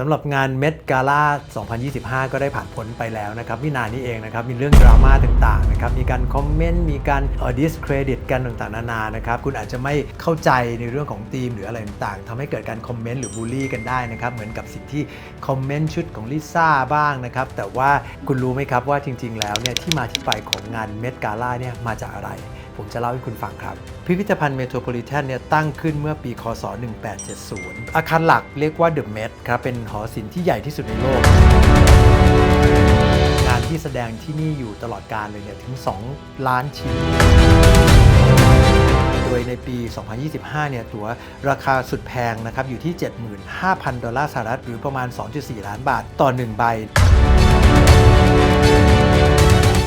สำหรับงานเมดกาล่า 2025 ก็ได้ผ่านพ้นไปแล้วนะครับไม่นานนี้เองนะครับ มีเรื่องดราม่าต่างๆนะครับ มีการคอมเมนต์ มีการเออ discredit กันต่างๆ นานานะครับ คุณอาจจะไม่เข้าใจในเรื่องของธีมหรืออะไรต่างๆทำให้เกิดการคอมเมนต์หรือบูลลี่กันได้นะครับ เหมือนกับสิ่งที่คอมเมนต์ชุดของลิซ่าบ้างนะครับ แต่ว่าคุณรู้ไหมครับว่าจริง ๆ แล้วเนี่ยที่มาที่ไปของงานเมดกาล่าเนี่ยมาจากอะไร ผมจะเล่าให้คุณฟังครับ พิพิธภัณฑ์เมโทรโพลิแทนเนี่ยตั้งขึ้นเมื่อปีคศ 1870 อาคารหลักเรียกว่า The Met ครับ เป็นหอศิลป์ที่ใหญ่ที่สุดในโลก งานที่แสดงที่นี่อยู่ตลอดการเลยเนี่ยถึง 2 ล้านชิ้น โดยในปี 2025 เนี่ยตั๋วราคาสุดแพงนะครับอยู่ที่ 75,000 ดอลลาร์สหรัฐหรือประมาณ 2.4 ล้านบาทต่อ 1 ใบ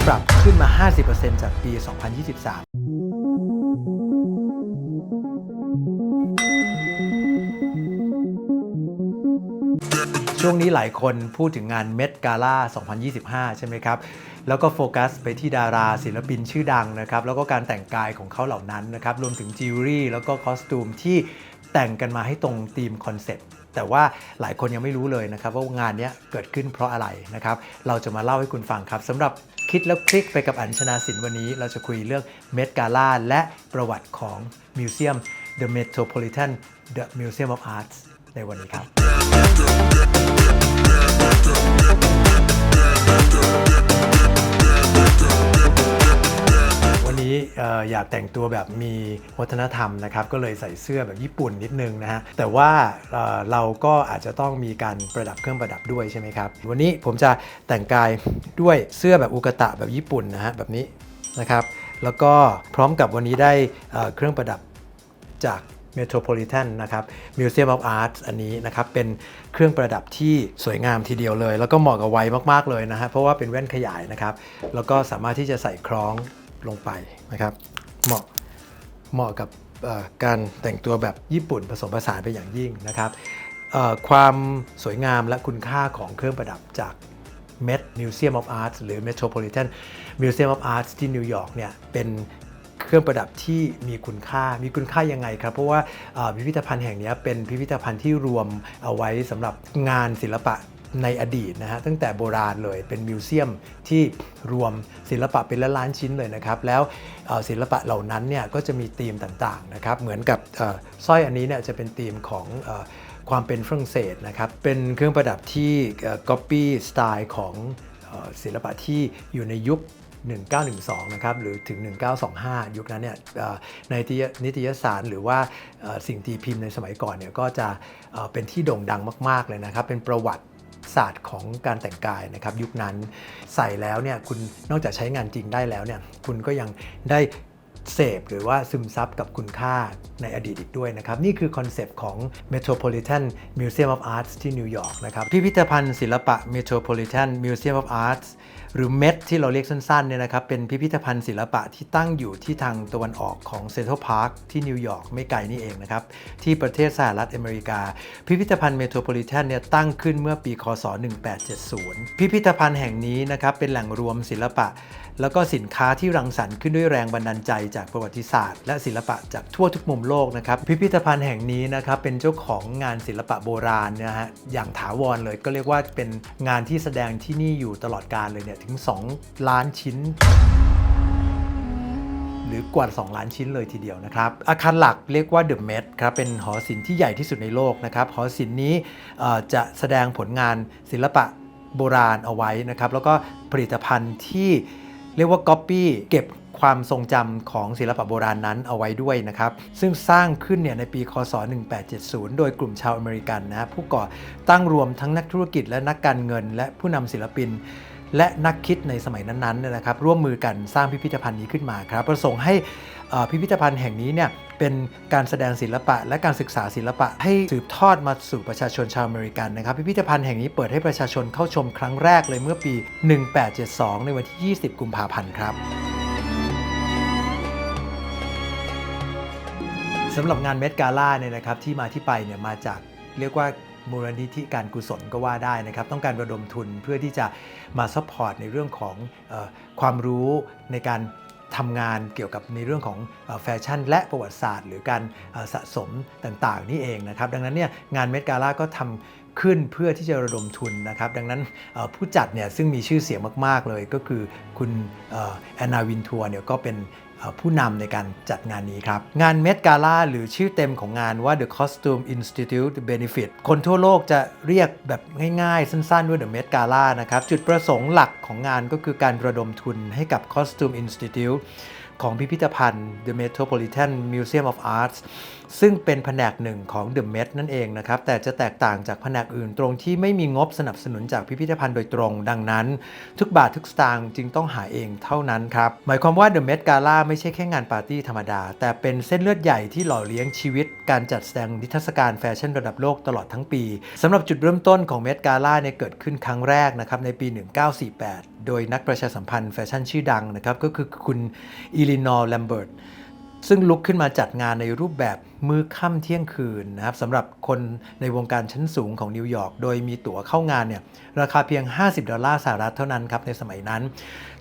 ปรับขึ้นมา 50%จากปี 2023 ช่วงนี้หลายคนพูดถึงงานเมดกาล่า 2025 ใช่ไหมครับ แล้วก็โฟกัสไปที่ดาราศิลปินชื่อดังนะครับ แล้วก็การแต่งกายของเขาเหล่านั้นนะครับ รวมถึงจิวเวลรี่แล้วก็คอสตูมที่แต่งกันมาให้ตรงธีมคอนเซ็ปต์แต่ว่าหลายคนยังไม่รู้เลยนะครับว่างานนี้เกิดขึ้นเพราะอะไรนะครับ เราจะมาเล่าให้คุณฟังครับสำหรับ คิดแล้วคลิกไปกับอัญชนาสินวันนี้ เราจะคุยเรื่องเมดกาล่าและประวัติของมิวเซียม The Metropolitan The Museum of Arts ในวันนี้ครับ อยากแต่งตัวแบบมีวัฒนธรรมนะครับก็เลยใส่เสื้อแบบญี่ปุ่นนิดนึงนะฮะแต่ว่าเเราก็อาจจะต้องมีการประดับเครื่องประดับด้วยใช่ไหมครับวันนี้ผมจะแต่งกายด้วยเสื้อแบบอุกตะแบบญี่ปุ่นนะฮะแบบนี้นะครับแล้วก็พร้อมกับวันนี้ได้เเครื่องประดับจาก Metropolitan นะครับ Museum of Art อันนี้นะครับ เป็นเครื่องประดับที่สวยงามทีเดียวเลย แล้วก็เหมาะกับวัยมาก ๆ เลยนะฮะเพราะว่าเป็นแว่นขยายนะครับ แล้วก็สามารถที่จะใส่คล้อง ลงไปนะครับ เหมาะเหมาะกับการแต่งตัวแบบญี่ปุ่นผสมผสานไปอย่างยิ่งนะครับความสวยงามและคุณค่าของเครื่องประดับจาก Met Museum of Arts หรือ Metropolitan Museum of Arts ที่นิวยอร์กเนี่ยเป็นเครื่องประดับที่มีคุณค่า มีคุณค่ายังไงครับ เพราะว่าพิพิธภัณฑ์แห่งนี้เป็นพิพิธภัณฑ์ที่รวมเอาไว้สำหรับงานศิลปะ ในอดีตนะฮะตั้งแต่โบราณเลยเป็นมิวเซียมที่รวมศิลปะเป็นล้านล้านชิ้นเลยนะครับ แล้วศิลปะเหล่านั้นเนี่ยก็จะมีธีมต่างๆนะครับ เหมือนกับสร้อยอันนี้เนี่ยจะเป็นธีมของอความเป็นฝรั่งเศสนะครับ เป็นเครื่องประดับที่ก๊อปปี้สไตล์ของศิลปะที่อยู่ในยุค 1912 นะครับ หรือถึง 1925 ยุคนั้นเนี่ยในนิตยสารหรือว่าสิ่งตีพิมพ์ในสมัยก่อนเนี่ยก็จะเอ่อเป็นที่โด่งดังมาก ๆ เลยนะครับ เป็นประวัติ ศาสตร์ของการแต่งกายนะครับยุคนั้นใส่แล้วเนี่ยคุณนอกจากใช้งานจริงได้แล้วเนี่ยคุณก็ยังได้เสพหรือว่าซึมซับกับคุณค่าในอดีตอีกด้วยนะครับ นี่คือคอนเซปต์ของ Metropolitan Museum of Arts ที่นิวยอร์กนะครับพิพิธภัณฑ์ศิลปะ Metropolitan Museum of Arts หรือ MET ที่เราเรียกสั้นๆเนี่ยนะครับเป็นพิพิธภัณฑ์ศิลปะที่ตั้งอยู่ที่ทางตะวันออกของเซ็นทรัลพาร์คที่นิวยอร์กไม่ไกลนี่เองนะครับ ที่ประเทศสหรัฐอเมริกา พิพิธภัณฑ์เมโทรโพลิแทนเนี่ยตั้งขึ้นเมื่อปีคศ 1870 พิพิธภัณฑ์แห่งนี้นะครับเป็นแหล่งรวมศิลปะ แล้วก็สินค้าที่รังสรรค์ขึ้นด้วยแรงบันดาลใจจากประวัติศาสตร์ และศิลปะจากทั่วทุกมุมโลกนะครับพิพิธภัณฑ์แห่งนี้นะครับเป็นเจ้าของงานศิลปะโบราณนะฮะอย่างถาวรเลยก็เรียกว่าเป็นงานที่แสดงที่นี่อยู่ตลอดกาลเลยเนี่ยถึง 2 ล้านชิ้น หรือกว่า 2 ล้านชิ้นเลยทีเดียวนะครับ อาคารหลักเรียกว่า The Met ครับเป็นหอศิลป์ที่ใหญ่ที่สุดในโลกนะครับหอศิลป์นี้จะแสดงผลงานศิลปะโบราณเอาไว้นะครับ แล้วก็ผลิตภัณฑ์ที่เรียกว่าก๊อปปี้เก็บความทรงจำของศิลปะโบราณนั้นเอาไว้ด้วยนะครับ ซึ่งสร้างขึ้นเนี่ยในปีคศ 1870 โดยกลุ่มชาวอเมริกันนะฮะผู้ก่อตั้งรวมทั้งนักธุรกิจและนักการเงิน และผู้นำศิลปิน และนักคิดในสมัยนั้นๆเนี่ยนะครับร่วมมือกันสร้างพิพิธภัณฑ์นี้ขึ้นมาครับประสงค์ให้พิพิธภัณฑ์แห่งนี้เนี่ยเป็นการแสดงศิลปะ และการศึกษาศิลปะให้สืบทอดมาสู่ประชาชนชาวอเมริกันนะครับพิพิธภัณฑ์แห่งนี้เปิดให้ประชาชนเข้าชมครั้งแรกเลยเมื่อปี 1872 ในวันที่ 20 กุมภาพันธ์ครับสำหรับงานเมดกาล่าเนี่ยนะครับที่มาที่ไปเนี่ยมาจากเรียกว่า มูลนิธิการกุศลก็ว่าได้นะครับ ต้องการระดมทุนเพื่อที่จะมาซัพพอร์ตในเรื่องของอความรู้ในการทำงานเกี่ยวกับในเรื่องของแฟชั่น และประวัติศาสตร์ หรือการสะสมต่างๆ นี่เองนะครับ ดังนั้นเนี่ยงานเมดกาล่าก็ทำขึ้นเพื่อที่จะระดมทุนนะครับ ดังนั้นผู้จัดเนี่ยซึ่งมีชื่อเสียงมาก ๆ เลยก็คือคุณแอนนาวินทัวร์เนี่ยก็เป็น ผู้นำในการจัดงานนี้ครับ งานเมดกาล่าหรือชื่อเต็มของงานว่า The Costume Institute Benefit คนทั่วโลกจะเรียกแบบง่ายๆ สั้นๆด้วย The Met Gala นะครับ จุดประสงค์หลักของงานก็คือการระดมทุนให้กับ Costume Institute ของพิพิธภัณฑ์ The Metropolitan Museum of Arts ซึ่งเป็นแผนกหนึ่งของ The Met นั่นเองนะครับ แต่จะแตกต่างจากแผนกอื่นตรงที่ไม่มีงบสนับสนุนจากพิพิธภัณฑ์โดยตรง ดังนั้น ทุกบาททุกสตางค์จึงต้องหาเองเท่านั้นครับ หมายความว่า The Met Gala ไม่ใช่แค่งานปาร์ตี้ธรรมดา แต่เป็นเส้นเลือดใหญ่ที่หล่อเลี้ยงชีวิต การจัดแสดงนิทรรศการแฟชั่นระดับโลกตลอดทั้งปีสำหรับจุดเริ่มต้นของ Met Gala เนี่ยเกิดขึ้นครั้งแรกนะครับในปี 1948 โดยนักประชาสัมพันธ์แฟชั่นชื่อดังนะครับก็คือคุณอีลินอร์แลมเบิร์ต ซึ่งลุกขึ้นมาจัดงานในรูปแบบมื้อค่ำเที่ยงคืนนะครับสำหรับคนในวงการชั้นสูงของนิวยอร์กโดยมีตั๋วเข้างานเนี่ยราคาเพียง 50 ดอลลาร์สหรัฐเท่านั้นครับในสมัยนั้น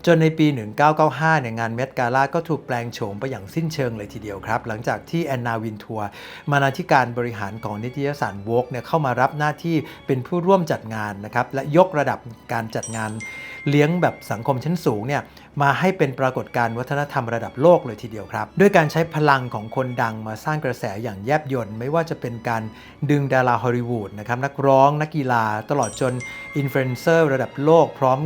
จนในปี 1995เนี่ยงานเมดกาล่าก็ถูกแปลงโฉมไปอย่างสิ้นเชิงเลยทีเดียวครับ หลังจากที่แอนนาวินทัวร์มานาธิการบริหารของนิตยสารวอกเนี่ยเข้ามารับหน้าที่เป็นผู้ร่วมจัดงานนะครับและยกระดับการจัดงานเลี้ยงแบบสังคมชั้นสูงเนี่ย มาให้เป็นปรากฏการณ์วัฒนธรรมระดับโลกเลยทีเดียวครับ ด้วยการใช้พลังของคนดังมาสร้างกระแสอย่างแยบยลไม่ว่าจะเป็นการดึงดาราฮอลลีวูดนะครับนักร้องนักกีฬาตลอดจนอินฟลูเอนเซอร์ระดับโลกพร้อม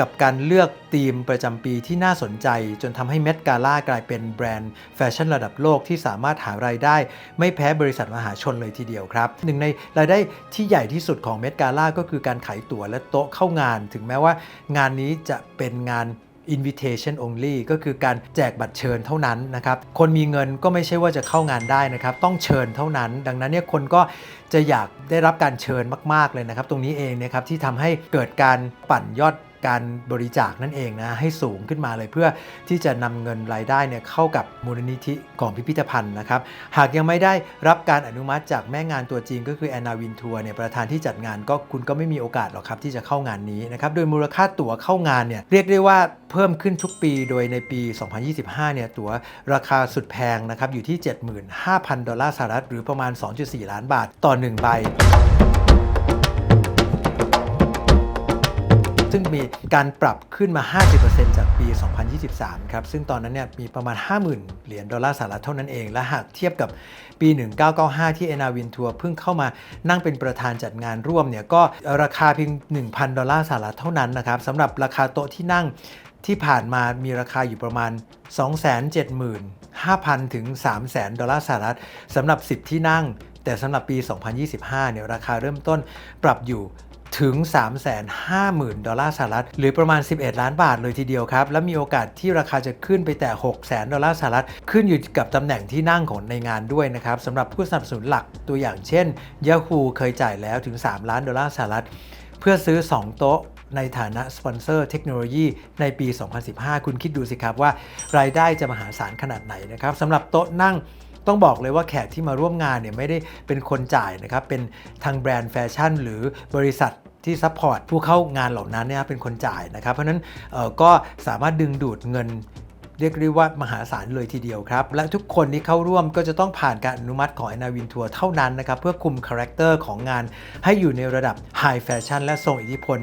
กับการเลือกธีมประจำปีที่น่าสนใจ จนทำให้เมดกาล่ากลายเป็นแบรนด์แฟชั่นระดับโลกที่สามารถหารายได้ ไม่แพ้บริษัทมหาชนเลยทีเดียวครับ หนึ่งในรายได้ที่ใหญ่ที่สุดของเมดกาล่าก็คือการขายตั๋วและโต๊ะเข้างาน ถึงแม้ว่างานนี้จะเป็นงาน invitation only ก็คือการแจกบัตรเชิญเท่านั้นนะครับ คนมีเงินก็ไม่ใช่ว่าจะเข้างานได้นะครับ ต้องเชิญเท่านั้น ดังนั้นเนี่ยคนก็จะอยากได้รับการเชิญมาก ๆ เลยนะครับ ตรงนี้เองนะครับที่ทำให้เกิดการปั่นยอด การบริจาคนั่นเองนะให้สูงขึ้นมาเลยเพื่อที่จะนำเงินรายได้เนี่ยเข้ากับมูลนิธิของพิพิธภัณฑ์นะครับ หากยังไม่ได้รับการอนุมัติจากแม่งานตัวจริง ก็คือแอนนาวินทัวร์เนี่ยประธานที่จัดงานก็คุณก็ไม่มีโอกาสหรอกครับที่จะเข้างานนี้นะครับโดยมูลค่าตั๋วเข้างานเนี่ยเรียกได้ว่าเพิ่มขึ้นทุกปี โดยในปี 2025 เนี่ยตั๋วราคาสุดแพงนะครับอยู่ที่ 75,000 ดอลลาร์สหรัฐหรือประมาณ 2.4 ล้านบาทต่อ 1 ใบ ซึ่งมีการปรับขึ้นมา 50%จากปี 2023 ครับ ซึ่งตอนนั้นเนี่ยมีประมาณ 50,000 เหรียญดอลลาร์สหรัฐเท่านั้นเอง และหากเทียบกับปี 1995 ที่เอนาวินทัวร์เพิ่งเข้ามานั่งเป็นประธานจัดงานร่วมเนี่ยก็ราคาเพียง 1,000 ดอลลาร์สหรัฐเท่านั้นนะครับสำหรับราคาโต๊ะที่นั่งที่ผ่านมามีราคาอยู่ประมาณ 275,000 ถึง 300,000 ดอลลาร์สหรัฐสำหรับ 10 ที่นั่ง แต่สำหรับปี 2025 เนี่ยราคาเริ่มต้นปรับอยู่ ถึง 350,000 ดอลลาร์สหรัฐ หรือประมาณ 11 ล้านบาทเลยทีเดียวครับ และมีโอกาสที่ราคาจะขึ้นไปแต่ 600,000 ดอลลาร์สหรัฐ ขึ้นอยู่กับตำแหน่งที่นั่งของในงานด้วยนะครับสำหรับผู้สนับสนุนหลักตัวอย่างเช่น Yahoo เคยจ่ายแล้วถึง 3 ล้านดอลลาร์สหรัฐ เพื่อซื้อ 2 โต๊ะในฐานะสปอนเซอร์เทคโนโลยีในปี 2015 คุณคิดดูสิครับว่ารายได้จะมหาศาลขนาดไหนนะครับสำหรับโต๊ะนั่ง ต้องบอกเลยว่าแขกที่มาร่วมงานเนี่ยไม่ได้เป็นคนจ่ายนะครับ เป็นทางแบรนด์แฟชั่น หรือบริษัทที่ซัพพอร์ตผู้เข้างานเหล่านั้นเนี่ยเป็นคนจ่ายนะครับ เพราะนั้นก็สามารถดึงดูดเงินเรียกได้ว่ามหาศาลเลยทีเดียวครับ และทุกคนที่เข้าร่วมก็จะต้องผ่านการอนุมัติของอนาวินทัวร์เท่านั้นนะครับ เพื่อคุมคาแรคเตอร์ของงานให้อยู่ในระดับไฮแฟชั่นและทรงอิทธิพล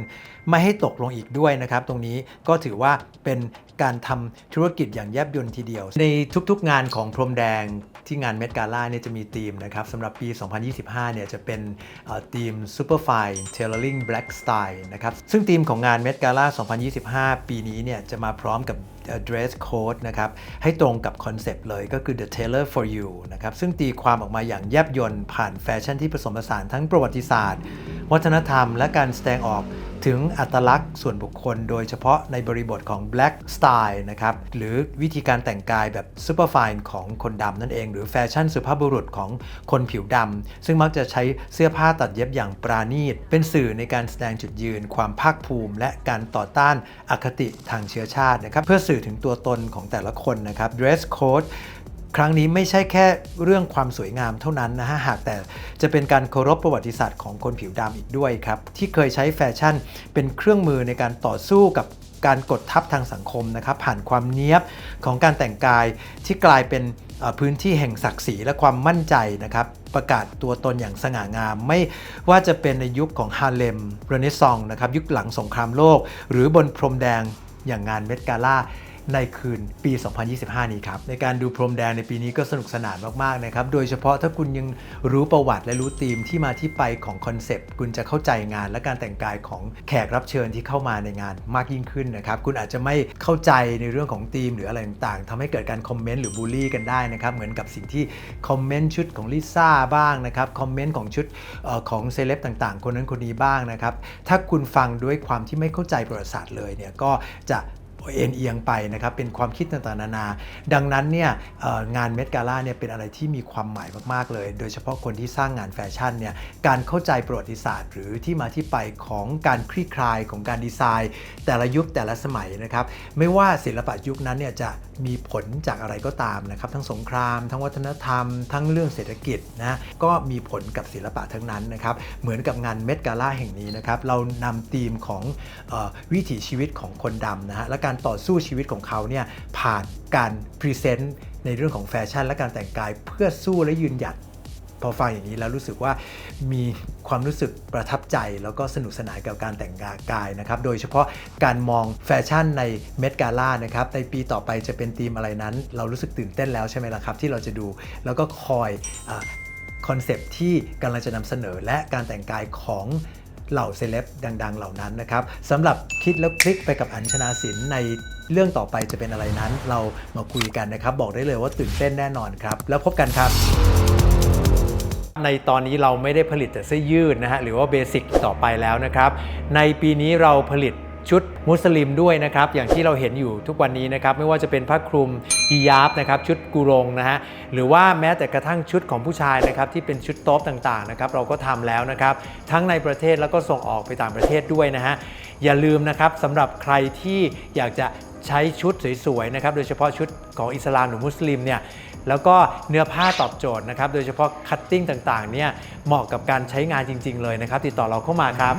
ไม่ให้ตกลงอีกด้วยนะครับ ตรงนี้ก็ถือว่าเป็นการทำธุรกิจอย่างแยบยลทีเดียว ในทุกๆงานของพรมแดงที่งานเมดกาล่าเนี่ยจะมีธีมนะครับสำหรับปี 2025 เนี่ยจะเป็นธีม Superfine Tailoring Black Style นะครับซึ่งธีมของงานเมดกาล่า 2025 ปีนี้เนี่ยจะมาพร้อมกับ dress code นะครับให้ตรงกับคอนเซปต์เลยก็คือ the tailor for you นะครับซึ่งตีความออกมาอย่างแยบยลผ่านแฟชั่นที่ผสมผสานทั้งประวัติศาสตร์ วัฒนธรรม และการแสดงออกถึงอัตลักษณ์ส่วนบุคคล โดยเฉพาะในบริบทของ black style นะครับ หรือวิธีการแต่งกายแบบ superfine ของคนดำนั่นเอง หรือแฟชั่นสุภาพบุรุษของคนผิวดำ ซึ่งมักจะใช้เสื้อผ้าตัดเย็บอย่างปราณีต เป็นสื่อในการแสดงจุดยืน ความภาคภูมิ และการต่อต้านอคติทางเชื้อชาตินะครับ เพื่อสื่อถึงตัวตนของแต่ละคนนะครับ dress code ครั้งนี้ไม่ใช่แค่เรื่องความสวยงามเท่านั้นนะฮะหากแต่จะเป็นการเคารพประวัติศาสตร์ของคนผิวดำอีกด้วยครับ ที่เคยใช้แฟชั่นเป็นเครื่องมือในการต่อสู้กับการกดทับทางสังคมนะครับ ผ่านความเนี้ยบของการแต่งกายที่กลายเป็นพื้นที่แห่งศักดิ์ศรีและความมั่นใจนะครับ ประกาศตัวตนอย่างสง่างาม ไม่ว่าจะเป็นในยุคของฮาเลมเรเนซองนะครับ ยุคหลังสงครามโลก หรือบนพรมแดงอย่างงานเมดกาล่า ในคืนปี 2025 นี้ครับ ในการดูพรมแดงในปีนี้ก็สนุกสนานมากๆนะครับ โดยเฉพาะถ้าคุณยังรู้ประวัติและรู้ธีมที่มาที่ไปของคอนเซปต์ คุณจะเข้าใจงานและการแต่งกายของแขกรับเชิญที่เข้ามาในงานมากยิ่งขึ้นนะครับ คุณอาจจะไม่เข้าใจในเรื่องของธีมหรืออะไรต่างๆทำให้เกิดการคอมเมนต์หรือบูลลี่กันได้นะครับ เหมือนกับสิ่งที่คอมเมนต์ชุดของลิซ่าบ้างนะครับ คอมเมนต์ของชุดออของเซเลบต่างๆ คนนั้นคนนี้บ้างนะครับ ถ้าคุณฟังด้วยความที่ไม่เข้าใจประวัติศาสตร์เลยเนี่ย ก็จะ เอ็นเอียงไปนะครับเป็นความคิดต่างๆนานา ดังนั้นเนี่ยงานเมดกาล่าเนี่ยเป็นอะไรที่มีความหมายมากๆเลย โดยเฉพาะคนที่สร้างงานแฟชั่นเนี่ยการเข้าใจประวัติศาสตร์ หรือที่มาที่ไปของการคลี่คลายของการดีไซน์ แต่ละยุคแต่ละสมัยนะครับไม่ว่าศิลปะยุคนั้นเนี่ยจะมีผลจากอะไรก็ตามนะครับทั้งสงคราม ทั้งวัฒนธรรม ทั้งเรื่องเศรษฐกิจนะก็มีผลกับศิลปะทั้งนั้นนะครับเหมือนกับงานเมดกาล่าแห่งนี้นะครับเรานำธีมของออวิถีชีวิตของคนดำนะฮะและการการต่อสู้ชีวิตของเขาเนี่ยผ่านการพรีเซนต์ในเรื่องของแฟชั่น และการแต่งกายเพื่อสู้และยืนหยัดพอฟังอย่างนี้แล้วรู้สึกว่ามีความรู้สึกประทับใจแล้วก็สนุกสนานกับการแต่งกายนะครับ โดยเฉพาะการมองแฟชั่นในเมดกาล่านะครับ ในปีต่อไปจะเป็นธีมอะไรนั้น เรารู้สึกตื่นเต้นแล้วใช่ไหมล่ะครับ ที่เราจะดูแล้วก็คอยคอนเซปที่กำลังจะนำเสนอและการแต่งกายของ เหล่าเซเลบดัง ๆ เหล่านั้นนะครับสำหรับคิดแล้วคลิกไปกับอัญชนาสินในเรื่องต่อไปจะเป็นอะไรนั้น เรามาคุยกันนะครับ บอกได้เลยว่าตื่นเต้นแน่นอนครับ แล้วพบกันครับ ในตอนนี้เราไม่ได้ผลิตแต่เสื้อยืดนะฮะหรือว่าเบสิกต่อไปแล้วนะครับ ในปีนี้เราผลิต ชุดมุสลิมด้วยนะครับ อย่างที่เราเห็นอยู่ทุกวันนี้นะครับ ไม่ว่าจะเป็นผ้าคลุมฮิญาบนะครับ ชุดกุรงนะฮะ หรือว่าแม้แต่กระทั่งชุดของผู้ชายนะครับ ที่เป็นชุดโต๊ะต่างๆนะครับ เราก็ทำแล้วนะครับ ทั้งในประเทศแล้วก็ส่งออกไปต่างประเทศด้วยนะฮะ อย่าลืมนะครับสำหรับใครที่อยากจะใช้ชุดสวยๆนะครับ โดยเฉพาะชุดของอิสลามหรือมุสลิมเนี่ยแล้วก็เนื้อผ้าตอบโจทย์นะครับ โดยเฉพาะคัตติ้งต่างๆเนี่ยเหมาะกับการใช้งานจริง ๆ เลยนะครับ ติดต่อเราเข้ามาครับ